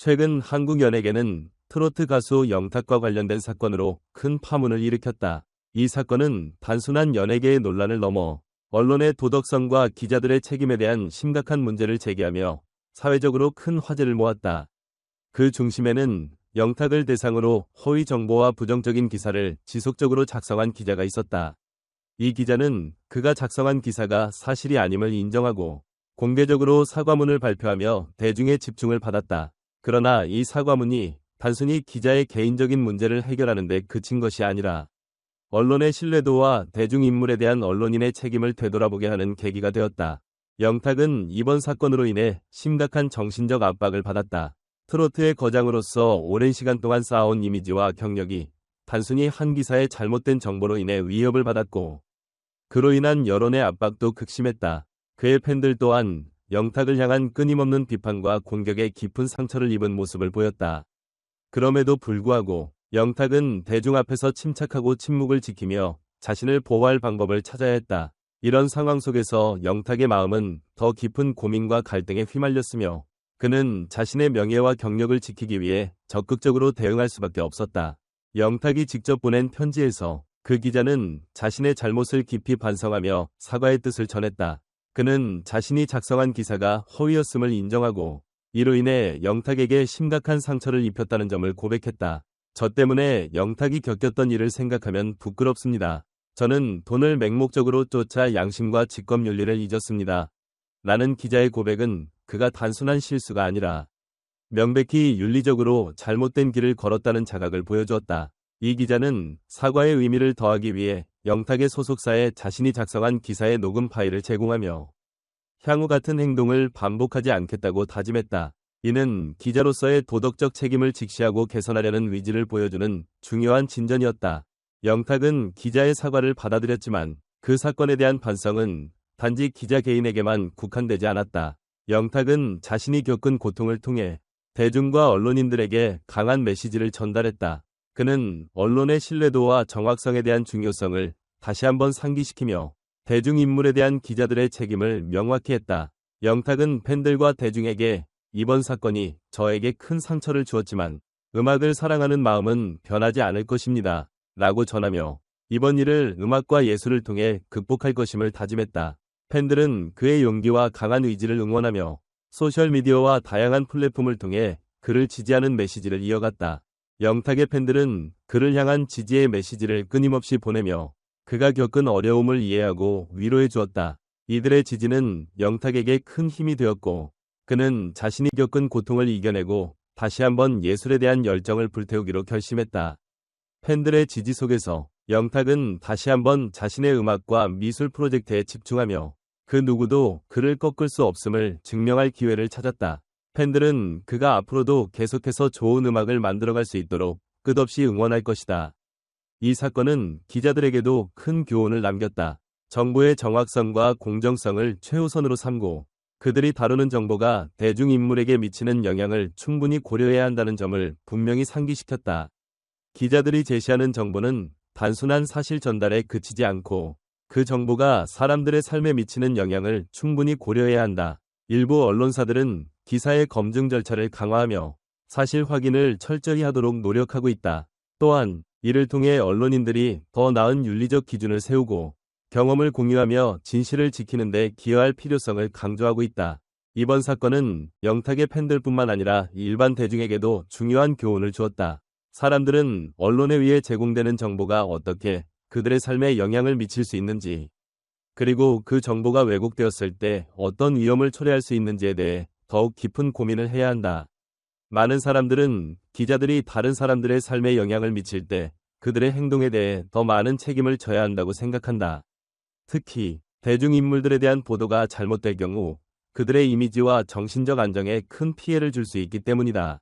최근 한국 연예계는 트로트 가수 영탁과 관련된 사건으로 큰 파문을 일으켰다. 이 사건은 단순한 연예계의 논란을 넘어 언론의 도덕성과 기자들의 책임에 대한 심각한 문제를 제기하며 사회적으로 큰 화제를 모았다. 그 중심에는 영탁을 대상으로 허위 정보와 부정적인 기사를 지속적으로 작성한 기자가 있었다. 이 기자는 그가 작성한 기사가 사실이 아님을 인정하고 공개적으로 사과문을 발표하며 대중의 집중을 받았다. 그러나 이 사과문이 단순히 기자의 개인적인 문제를 해결하는 데 그친 것이 아니라 언론의 신뢰도와 대중인물에 대한 언론인의 책임을 되돌아보게 하는 계기가 되었다. 영탁은 이번 사건으로 인해 심각한 정신적 압박을 받았다. 트로트의 거장으로서 오랜 시간 동안 쌓아온 이미지와 경력이 단순히 한 기사의 잘못된 정보로 인해 위협을 받았고 그로 인한 여론의 압박도 극심했다. 그의 팬들 또한 영탁을 향한 끊임없는 비판과 공격에 깊은 상처를 입은 모습을 보였다. 그럼에도 불구하고 영탁은 대중 앞에서 침착하고 침묵을 지키며 자신을 보호할 방법을 찾아야 했다. 이런 상황 속에서 영탁의 마음은 더 깊은 고민과 갈등에 휘말렸으며 그는 자신의 명예와 경력을 지키기 위해 적극적으로 대응할 수밖에 없었다. 영탁이 직접 보낸 편지에서 그 기자는 자신의 잘못을 깊이 반성하며 사과의 뜻을 전했다. 그는 자신이 작성한 기사가 허위였음을 인정하고 이로 인해 영탁에게 심각한 상처를 입혔다는 점을 고백했다. 저 때문에 영탁이 겪었던 일을 생각하면 부끄럽습니다. 저는 돈을 맹목적으로 쫓아 양심과 직권윤리를 잊었습니다. 라는 기자의 고백은 그가 단순한 실수가 아니라 명백히 윤리적으로 잘못된 길을 걸었다는 자각을 보여주었다. 이 기자는 사과의 의미를 더하기 위해 영탁의 소속사에 자신이 작성한 기사의 녹음 파일을 제공하며 향후 같은 행동을 반복하지 않겠다고 다짐했다. 이는 기자로서의 도덕적 책임을 직시하고 개선하려는 의지를 보여주는 중요한 진전이었다. 영탁은 기자의 사과를 받아들였지만 그 사건에 대한 반성은 단지 기자 개인에게만 국한되지 않았다. 영탁은 자신이 겪은 고통을 통해 대중과 언론인들에게 강한 메시지를 전달했다. 그는 언론의 신뢰도와 정확성에 대한 중요성을 다시 한번 상기시키며 대중인물에 대한 기자들의 책임을 명확히 했다. 영탁은 팬들과 대중에게 이번 사건이 저에게 큰 상처를 주었지만 음악을 사랑하는 마음은 변하지 않을 것입니다. 라고 전하며 이번 일을 음악과 예술을 통해 극복할 것임을 다짐했다. 팬들은 그의 용기와 강한 의지를 응원하며 소셜미디어와 다양한 플랫폼을 통해 그를 지지하는 메시지를 이어갔다. 영탁의 팬들은 그를 향한 지지의 메시지를 끊임없이 보내며 그가 겪은 어려움을 이해하고 위로해 주었다. 이들의 지지는 영탁에게 큰 힘이 되었고 그는 자신이 겪은 고통을 이겨내고 다시 한번 예술에 대한 열정을 불태우기로 결심했다. 팬들의 지지 속에서 영탁은 다시 한번 자신의 음악과 미술 프로젝트에 집중하며 그 누구도 그를 꺾을 수 없음을 증명할 기회를 찾았다. 팬들은 그가 앞으로도 계속해서 좋은 음악을 만들어갈 수 있도록 끝없이 응원할 것이다. 이 사건은 기자들에게도 큰 교훈을 남겼다. 정보의 정확성과 공정성을 최우선으로 삼고 그들이 다루는 정보가 대중인물에게 미치는 영향을 충분히 고려해야 한다는 점을 분명히 상기시켰다. 기자들이 제시하는 정보는 단순한 사실 전달에 그치지 않고 그 정보가 사람들의 삶에 미치는 영향을 충분히 고려해야 한다. 일부 언론사들은 기사의 검증 절차를 강화하며 사실 확인을 철저히 하도록 노력하고 있다. 또한 이를 통해 언론인들이 더 나은 윤리적 기준을 세우고 경험을 공유하며 진실을 지키는 데 기여할 필요성을 강조하고 있다. 이번 사건은 영탁의 팬들뿐만 아니라 일반 대중에게도 중요한 교훈을 주었다. 사람들은 언론에 의해 제공되는 정보가 어떻게 그들의 삶에 영향을 미칠 수 있는지, 그리고 그 정보가 왜곡되었을 때 어떤 위험을 초래할 수 있는지에 대해 더욱 깊은 고민을 해야 한다. 많은 사람들은 기자들이 다른 사람들의 삶에 영향을 미칠 때 그들의 행동에 대해 더 많은 책임을 져야 한다고 생각한다. 특히 대중인물들에 대한 보도가 잘못될 경우 그들의 이미지와 정신적 안정에 큰 피해를 줄 수 있기 때문이다.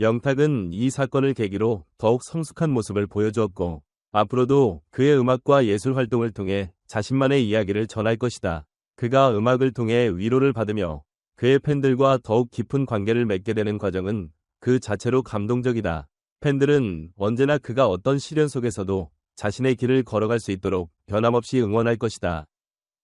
영탁은 이 사건을 계기로 더욱 성숙한 모습을 보여주었고 앞으로도 그의 음악과 예술 활동을 통해 자신만의 이야기를 전할 것이다. 그가 음악을 통해 위로를 받으며 그의 팬들과 더욱 깊은 관계를 맺게 되는 과정은 그 자체로 감동적이다. 팬들은 언제나 그가 어떤 시련 속에서도 자신의 길을 걸어갈 수 있도록 변함없이 응원할 것이다.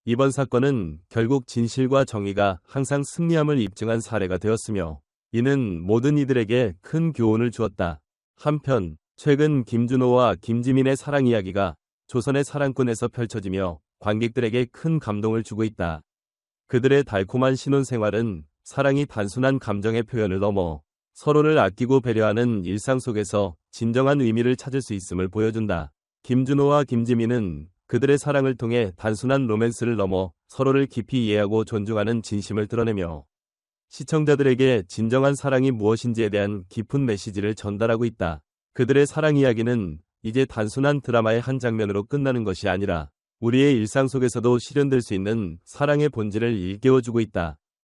이번 사건은 결국 진실과 정의가 항상 승리함을 입증한 사례가 되었으며 이는 모든 이들에게 큰 교훈을 주었다. 한편 최근 김준호와 김지민의 사랑 이야기가 조선의 사랑꾼에서 펼쳐지며 관객들에게 큰 감동을 주고 있다. 그들의 달콤한 신혼 생활은 사랑이 단순한 감정의 표현을 넘어 서로를 아끼고 배려하는 일상 속에서 진정한 의미를 찾을 수 있음을 보여준다. 김준호와 김지민은 그들의 사랑을 통해 단순한 로맨스를 넘어 서로를 깊이 이해하고 존중하는 진심을 드러내며 시청자들에게 진정한 사랑이 무엇인지에 대한 깊은 메시지를 전달하고 있다. 그들의 사랑 이야기는 이제 단순한 드라마의 한 장면으로 끝나는 것이 아니라 우리의 일상 속에서도 실현될 수 있는 사랑의 본질을 일깨워주고 있다.